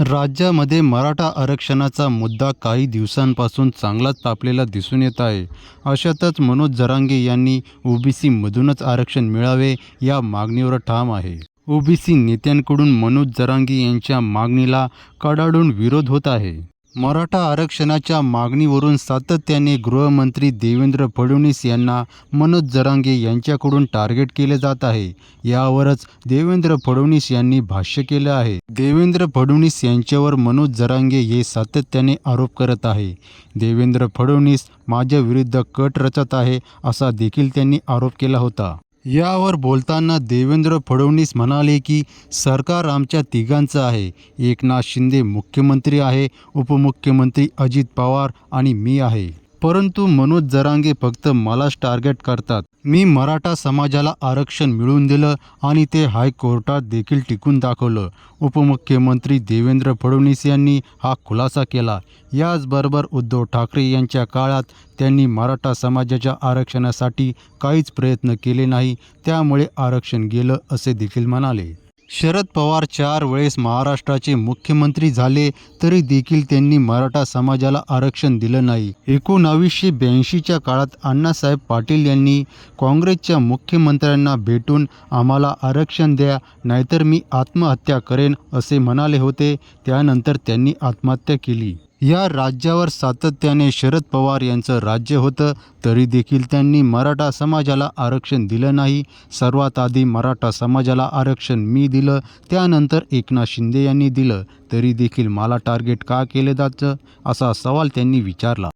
राज्यामध्ये मराठा आरक्षणाचा मुद्दा काही दिवसांपासून चांगलाच तापलेला दिसून येत आहे. अशातच मनोज जरांगे यांनी ओबीसीमधूनच आरक्षण मिळावे या मागणीवर ठाम आहे. ओबीसी नेत्यांकडून मनोज जरांगे यांच्या मागणीला कडाडून विरोध होत आहे. मराठा आरक्षणाच्या मागणीवरून सातत्याने गृहमंत्री देवेंद्र फडणवीस यांना मनोज जरांगे यांच्याकडून टार्गेट केले जात आहे. यावरच देवेंद्र फडणवीस यांनी भाष्य केलं आहे. देवेंद्र फडणवीस यांच्यावर मनोज जरांगे हे सातत्याने आरोप करत आहे. देवेंद्र फडणवीस माझ्याविरुद्ध कट रचत आहे असा देखील त्यांनी आरोप केला होता. यावर बोलताना देवेंद्र फडणवीस म्हणाले की सरकार आमच्या तिघांचं आहे. एकनाथ शिंदे मुख्यमंत्री आहे उपमुख्यमंत्री अजित पवार आणि मी आहे. परंतु मनोज जरांगे फक्त मलाच टार्गेट करतात. मी मराठा समाजाला आरक्षण मिळवून दिलं आणि ते हायकोर्टात देखील टिकून दाखवलं. उपमुख्यमंत्री देवेंद्र फडणवीस यांनी हा खुलासा केला. याचबरोबर उद्धव ठाकरे यांच्या काळात त्यांनी मराठा समाजाच्या आरक्षणासाठी काहीच प्रयत्न केले नाही. त्यामुळे आरक्षण गेलं असे देखील म्हणाले. शरद पवार चार वेळेस महाराष्ट्राचे मुख्यमंत्री झाले तरी देखील त्यांनी मराठा समाजाला आरक्षण दिलं नाही. एकोणावीसशे ब्याऐंशीच्या काळात अण्णासाहेब पाटील यांनी काँग्रेसच्या मुख्यमंत्र्यांना भेटून आम्हाला आरक्षण द्या नाहीतर मी आत्महत्या करेन असे म्हणाले होते. त्यानंतर त्यांनी आत्महत्या केली. या राज्यावर सातत्याने शरद पवार यांचं राज्य होतं तरी देखील त्यांनी मराठा समाजाला आरक्षण दिलं नाही. सर्वात आधी मराठा समाजाला आरक्षण मी दिलं त्यानंतर एकनाथ शिंदे यांनी दिलं. तरी देखील मला टार्गेट का केलं जातं? असा सवाल त्यांनी विचारला.